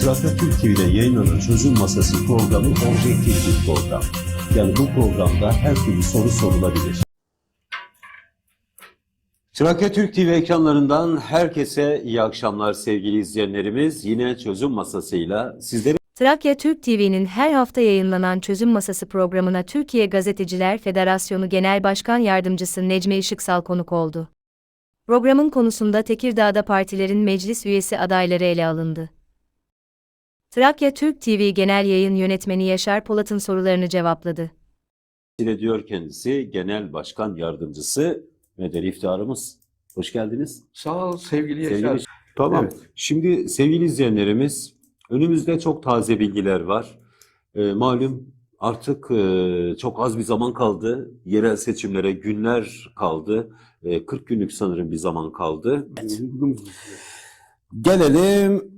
Trakya Türk TV'de yayınlanan Çözüm Masası programı objektif bir program. Yani bu programda her türlü soru sorulabilir. Trakya Türk TV ekranlarından herkese iyi akşamlar sevgili izleyenlerimiz. Yine Çözüm Masası'yla sizleri Trakya Türk TV'nin her hafta yayınlanan Çözüm Masası programına Türkiye Gazeteciler Federasyonu Genel Başkan Yardımcısı Necmi Işıksal konuk oldu. Programın konusunda Tekirdağ'da partilerin meclis üyesi adayları ele alındı. Trakya Türk TV Genel Yayın Yönetmeni Yaşar Polat'ın sorularını cevapladı. diyor kendisi Genel Başkan Yardımcısı Medeni iftarımız. Hoş geldiniz. Sağ ol sevgili Yaşar. Sevgili- Tamam. Evet. Şimdi sevgili izleyenlerimiz önümüzde çok taze bilgiler var. Ee, malum artık e, çok az bir zaman kaldı. Yerel seçimlere günler kaldı. Ee, 40 günlük sanırım bir zaman kaldı. Gelelim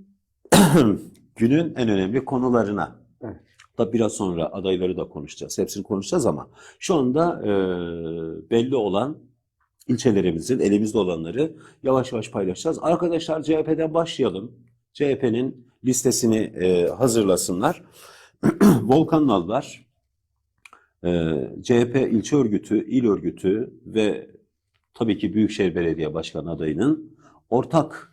günün en önemli konularına. Evet. Da biraz sonra adayları da konuşacağız. Hepsini konuşacağız ama şu anda e, belli olan ilçelerimizin elimizde olanları yavaş yavaş paylaşacağız. Arkadaşlar CHP'den başlayalım. CHP'nin listesini e, hazırlasınlar. Volkan Nalbar, e, CHP ilçe örgütü, il örgütü ve tabii ki Büyükşehir Belediye Başkanı adayının ortak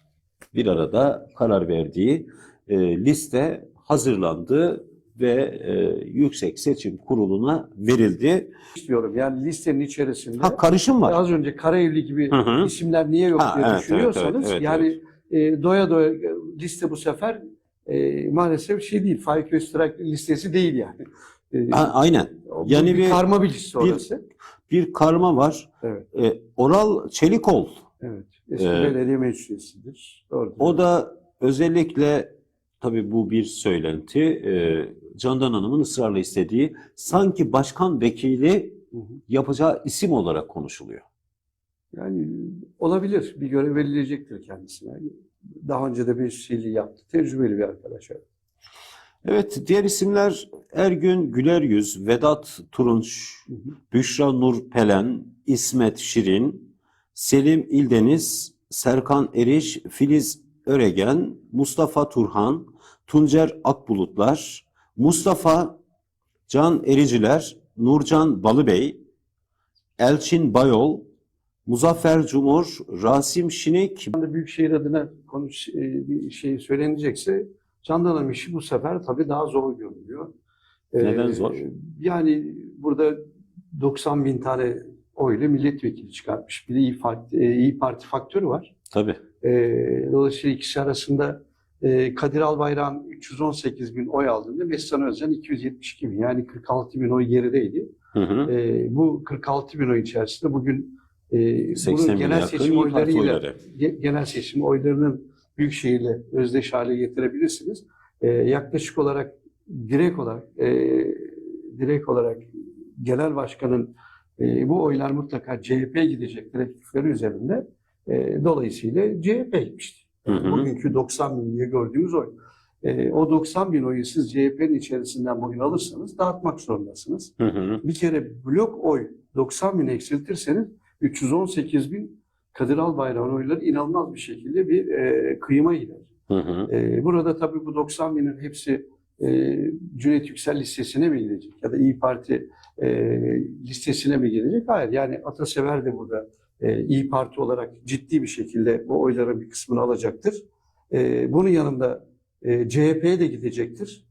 bir arada karar verdiği e, liste hazırlandı ve e, Yüksek Seçim Kurulu'na verildi. istiyorum. Yani listenin içerisinde Ha karışım var. az önce Karayevli gibi Hı hı. isimler niye yok Ha, diye evet, evet, düşünüyorsanız evet, evet, yani e, doya doya e, liste bu sefer e, maalesef şey değil. Faik Öztürk listesi değil yani. E, aynen. yani bir, bir- karma bir liste bir- orası. Bir karma var. Evet. E, Oral Çelikol Evet. Eski Ee, belediye meclisidir. Doğru. O da özellikle tabii bu bir söylenti. e, Candan Hanım'ın ısrarla istediği sanki başkan vekili yapacağı isim olarak konuşuluyor. Yani olabilir. Bir görev verilecektir kendisine. Daha önce de bir şeyliği yaptı. Tecrübeli bir arkadaş. evet. Diğer isimler Ergün Güleryüz, Vedat Turunç. Büşra Nur Pelen, İsmet Şirin, Selim İldeniz, Serkan Eriş, Filiz Öregen, Mustafa Turhan, Tuncer Akbulutlar, Mustafa Can Ericiler, Nurcan Balıbey, Elçin Bayol, Muzaffer Cumhur, Rasim Şinik, Büyükşehir adına konuş, e, bir şey söylenecekse Candan Hanım işi bu sefer tabii daha zor görünüyor. E, Neden zor? Yani burada 90 bin tane oyla milletvekili çıkartmış. Bir de İyi Parti, e, İyi Parti faktörü var. tabii E, dolayısıyla ikisi arasında e, Kadir Albayrak'ın 318 bin oy aldığında Mesut Özcan 272 bin yani 46 bin oy gerideydi. Hı hı. E, bu 46 bin oy içerisinde bugün e, 80 bunun genel seçim oylarıyla oyları. ge- genel seçim oylarının Büyükşehir'le özdeş hale getirebilirsiniz. Ee, yaklaşık olarak direkt olarak e, direkt olarak genel başkanın e, bu oylar mutlaka CHP'ye gidecek direktifleri üzerinde e, dolayısıyla CHP gitmişti. Hı hı. Bugünkü 90 bin diye gördüğümüz oy. E, o 90 bin oyu siz CHP'nin içerisinden bugün alırsanız dağıtmak zorundasınız. Hı hı. Bir kere blok oy 90 bin eksiltirseniz 318 bin Kadir Albayrak'ın oyları inanılmaz bir şekilde bir e, kıyıma gider. Hı hı. E, burada tabii bu 90 binin hepsi e, Cüneyt Yüksel listesine mi gidecek ya da İyi Parti e, listesine mi gidecek? Hayır yani Atasever de burada e, İyi Parti olarak ciddi bir şekilde bu oyların bir kısmını alacaktır. E, bunun yanında e, CHP'ye de gidecektir.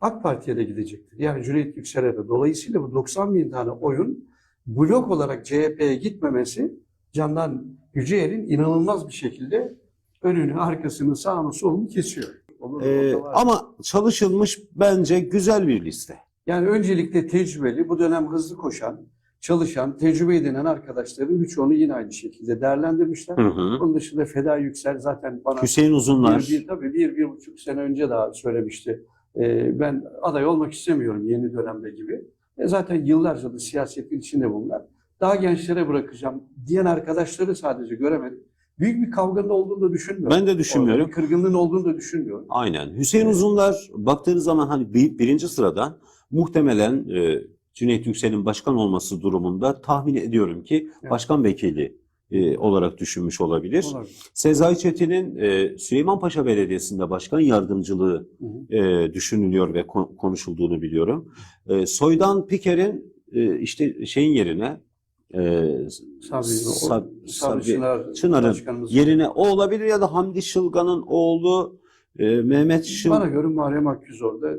AK Parti'ye de gidecektir. Yani Cüneyt Yüksel'e de. Dolayısıyla bu 90 bin tane oyun blok olarak CHP'ye gitmemesi Candan Yüceer'in inanılmaz bir şekilde önünü, arkasını, sağını, solunu kesiyor. Olur, Ee, ama çalışılmış bence güzel bir liste. Yani öncelikle tecrübeli, bu dönem hızlı koşan, çalışan, tecrübe edinen arkadaşların birçoğunu yine aynı şekilde değerlendirmişler. Hı hı. Bunun dışında Feda Yüksel zaten bana Hüseyin Uzunlar. bir, bir, tabii bir, bir buçuk sene önce daha söylemişti. Ee, ben aday olmak istemiyorum yeni dönemde gibi. E zaten yıllarca da siyasetin içinde bunlar. Daha gençlere bırakacağım diyen arkadaşları sadece göremedim. Büyük bir kavganın olduğunu da düşünmüyorum. Ben de Orada düşünmüyorum. bir kırgınlığın olduğunu da düşünmüyorum. Aynen. Hüseyin Uzunlar baktığınız zaman hani bir, birinci sırada muhtemelen e, Cüneyt Yüksel'in başkan olması durumunda tahmin ediyorum ki Evet. başkan vekili e, olarak düşünmüş olabilir. Olabilir. Sezai Çetin'in e, Süleymanpaşa Belediyesi'nde başkan yardımcılığı Hı hı. e, düşünülüyor ve kon- konuşulduğunu biliyorum. E, Soydan Piker'in e, işte şeyin yerine e, Sabri, Sab- Sabri Sabri Çınar, Çınar'ın yerine o olabilir ya da Hamdi Şılgan'ın oğlu e, Mehmet Şıl Bana göre Muharrem Akgüz orada.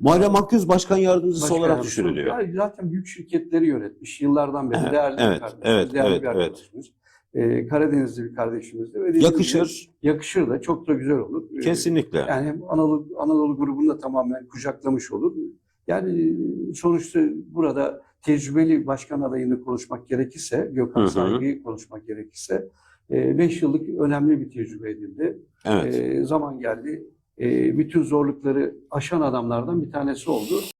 Muharrem Akgüz başkan yardımcısı Başkan olarak yardımcısı. düşünülüyor. Yani zaten büyük şirketleri yönetmiş. Yıllardan beri Evet, değerli evet, bir kardeşimiz. evet, değerli evet, bir evet. Ee, Karadenizli bir kardeşimizdir. Ve Yakışır Yakışır da çok da güzel olur. Ee, kesinlikle. Yani hem Anadolu, Anadolu grubunu da tamamen kucaklamış olur. Yani sonuçta burada tecrübeli başkan adayını konuşmak gerekirse, Gökhan. Saygı'yı konuşmak gerekirse 5 yıllık önemli bir tecrübe edildi. Evet. Ee, zaman geldi. Ee, bütün zorlukları aşan adamlardan bir tanesi oldu.